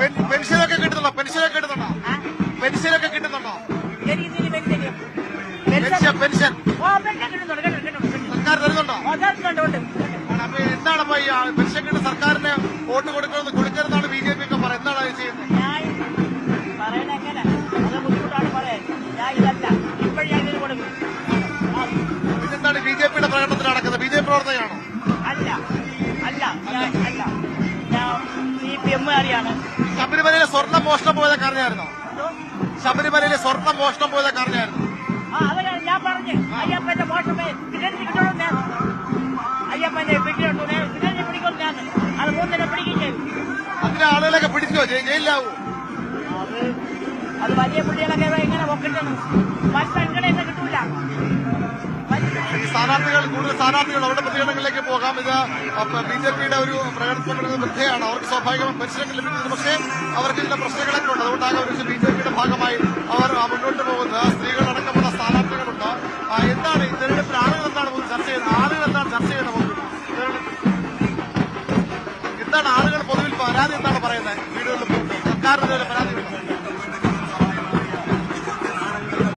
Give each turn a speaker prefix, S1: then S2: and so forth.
S1: Pen- പെൻഷനൊക്കെ കിട്ടുന്നുണ്ടോ? പെൻഷനൊക്കെ കിട്ടുന്നുണ്ടോ? പെൻഷനൊക്കെ കിട്ടുന്നുണ്ടോ?
S2: പെൻഷൻ
S1: പെൻഷൻ സർക്കാർ തരുന്നുണ്ടോ. അപ്പൊ എന്താണ് അപ്പൊ ഈ പെൻഷൻ കിട്ടുന്ന സർക്കാരിന് വോട്ട് കൊടുക്കുന്നത്? കൊടുക്കരുതാണ് ബി ജെ പി ഒക്കെ പറയുന്നത്. എന്താണ് ചെയ്യുന്നത്?
S2: ഞാൻ പറയണ എങ്ങനെ അത് ബുദ്ധിമുട്ടാണ് പറയാൻ ഞാൻ ഇതല്ല. ഇപ്പോഴും ഞാൻ ഇതിന് കൊടുക്കും. ആ,
S1: പിന്നെന്താണ് ബി ജെ പിയുടെ പ്രകടനത്തിൽ നടക്കുന്നത്? ബി ജെ പി പ്രവർത്തകയാണോ
S2: അല്ല. അല്ല. അല്ല. പി എം
S1: ശബരിമലയിലെ സ്വർണ മോഷണം പോയത് കാരണമായിരുന്നോ ശബരിമലയിലെ സ്വർണ മോഷണം പോയത് കാരണമായിരുന്നു
S2: ആ അതൊക്കെ ഞാൻ പറഞ്ഞു. അയ്യപ്പന്റെ മോശമേ കിട്ടണി കിട്ടണം ഞാൻ. അയ്യപ്പന്റെ പിടിയിട്ടു കിട്ടണി പിടിക്കും ഞാൻ അത് മൂന്നിനെ പിടിക്കുകയും ചെയ്തു.
S1: അതിന് ആളുകളൊക്കെ പിടിച്ചോ? ജയിലാവൂ
S2: അത് അത് വലിയ പുള്ളികളൊക്കെ എങ്ങനെ പൊക്കിട്ടാണ്
S1: ഈ സ്ഥാനാർത്ഥികൾ കൂടുതൽ സ്ഥാനാർത്ഥികൾ അവരുടെ പ്രതികരണങ്ങളിലേക്ക് പോകാം. ഇത് ബി ജെ പിയുടെ ഒരു പ്രകടനപ്പെടുന്ന വൃദ്ധയാണ് അവർക്ക് സ്വാഭാവികമായി പരിശ്രമം ലഭിക്കുന്നത് പക്ഷേ അവർക്ക് ചില പ്രശ്നങ്ങളൊക്കെ ഉണ്ട്. അതുകൊണ്ടാണ് അവർ ബി ജെ പിയുടെ ഭാഗമായി അവർ മുന്നോട്ട് പോകുന്നത്. സ്ത്രീകളടക്കമുള്ള സ്ഥാനാർത്ഥികളുണ്ട്. എന്താണ് തെരഞ്ഞെടുപ്പിൽ ആളുകൾ എന്താണ് ചർച്ച ചെയ്യുന്നത്? ആളുകൾ എന്താണ് ചർച്ച ചെയ്യുന്നത് എന്താണ് ആളുകൾ പൊതുവിൽ പരാതി എന്താണ് പറയുന്നത്? വീടുകളിൽ സർക്കാരിന്റെ?